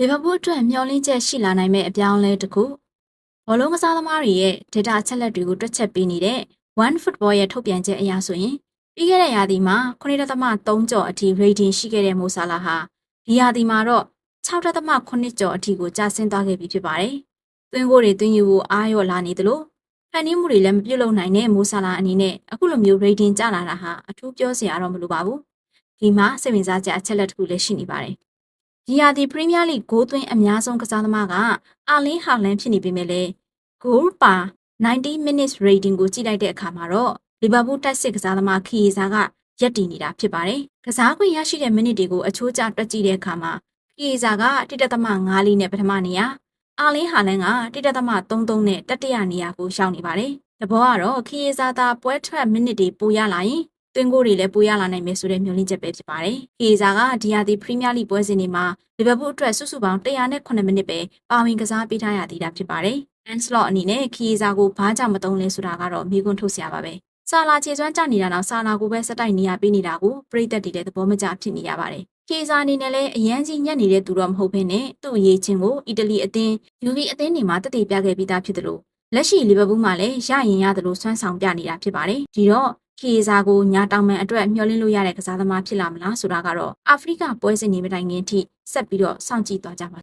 လီဗာပူးအတွက်မျှော်လင့်ချက်ရှိလာနိုင်မဲ့အပြောင်းအလဲတစ်ခုဘောလုံးကစားသမားတွေရဲ့ data အချက်လက်တွေကိုတွက်ချက်ပေးနေတဲ့ One Football ရဲ့ထုတ်ပြန်ချက်အရဆိုရင်ပြီးခဲ့တဲ့ရာသီမှာ9.3ကျော်အထိ rating ရှိခဲ့တဲ့မိုဆာလာဟာဒီရာသီမှာတော့6.8ကျော်အထိကိုကျဆင်းသွားခဲ့ပြီဖြစ်ပါတယ်။သွင်းကိုတွေသွင်းယူဖို့အားရော့လာနေသလိုဖန်တီးမှုတွေလည်းမပြုတ်လုံနိုင်တဲ့မိုဆာလာအနေနဲ့အခုလိုမျိုး rating ကျလာတာဟာအထူးပြောစရာတော့မလိုပါဘူး။ဒီမှာစိတ်ဝင်စားချက်အချက်လက်တစ်ခုလည်းရှိနေပါတယ်။ ဒီရာသီပရီးမီးယားလိဂ်ဂိုးသွင်းအများဆုံးကစားသမားကအာလင်းဟာလန်ဖြစ်နေပေမဲ့လည်း goal ပါ90 minutes rating ကိုကြည့်လိုက်တဲ့အခါမှာတော့လီဗာပူးတိုက်စစ်ကစားသမားခီရီဇာကရက်တည်နေတာဖြစ်ပါတယ်။ကစားခွင့်ရရှိတဲ့မိနစ်တွေကိုအချိုးကျတွက်ကြည့်တဲ့အခါမှာခီရီဇာက1.5လေးနဲ့ပထမနေရာအာလင်းဟာလန်က1.33နဲ့တတိယနေရာကိုရှောင်နေပါတယ်။တဘောကတော့ခီရီဇာသာပွဲထွက်မိနစ်တွေပိုရလာရင် သွင်းကိုတွေလည်းပိုရလာနိုင်မယ်ဆိုတဲ့မျှော်လင့်ချက်ပဲဖြစ်ပါတယ်။ခီရီဇာကဒီယာဒီပရီးမီးယားလိပွဲစဉ်တွေမှာလီဗာပူးအတွက်စုစုပေါင်း109မိနစ်ပဲပါဝင်ကစားပေးထားရသေးတာဖြစ်ပါတယ်။ Anslot အနေနဲ့ခီရီဇာကိုဘာကြောင့်မသုံးလဲဆိုတာကတော့မိကွန်းထုတ်စရာပါပဲ။ဆာလာခြေစွမ်းကြနေတာတော့ဆာလာကိုပဲစက်တိုက်နေရပေးနေတာကိုပြည်သက်တွေလည်းသဘောမကျဖြစ်နေရပါတယ်။ခီရီဇာအနေနဲ့လည်းအရန်ကြီးညက်နေတဲ့သူတော့မဟုတ်ဘဲနဲ့သူ့အရေးချင်းကိုအီတလီအသင်း UV အသင်းတွေမှာတည်တည်ပြခဲ့ပြီးသားဖြစ်တယ်လို့လက်ရှိလီဗာပူးမှာလည်းရရင်ရတယ်လို့ဆွမ်းဆောင်ပြနေတာဖြစ်ပါတယ်။ဒီတော့ ခီရီဇာကိုညာတောင်မန်အတွက်မျှော်လင့်လို့ရတဲ့ကစားသမားဖြစ်လာမလားဆိုတာကတော့အာဖရိကပွဲစဉ်တွေမတိုင်ခင်ထိဆက်ပြီးတော့စောင့်ကြည့်သွားကြပါ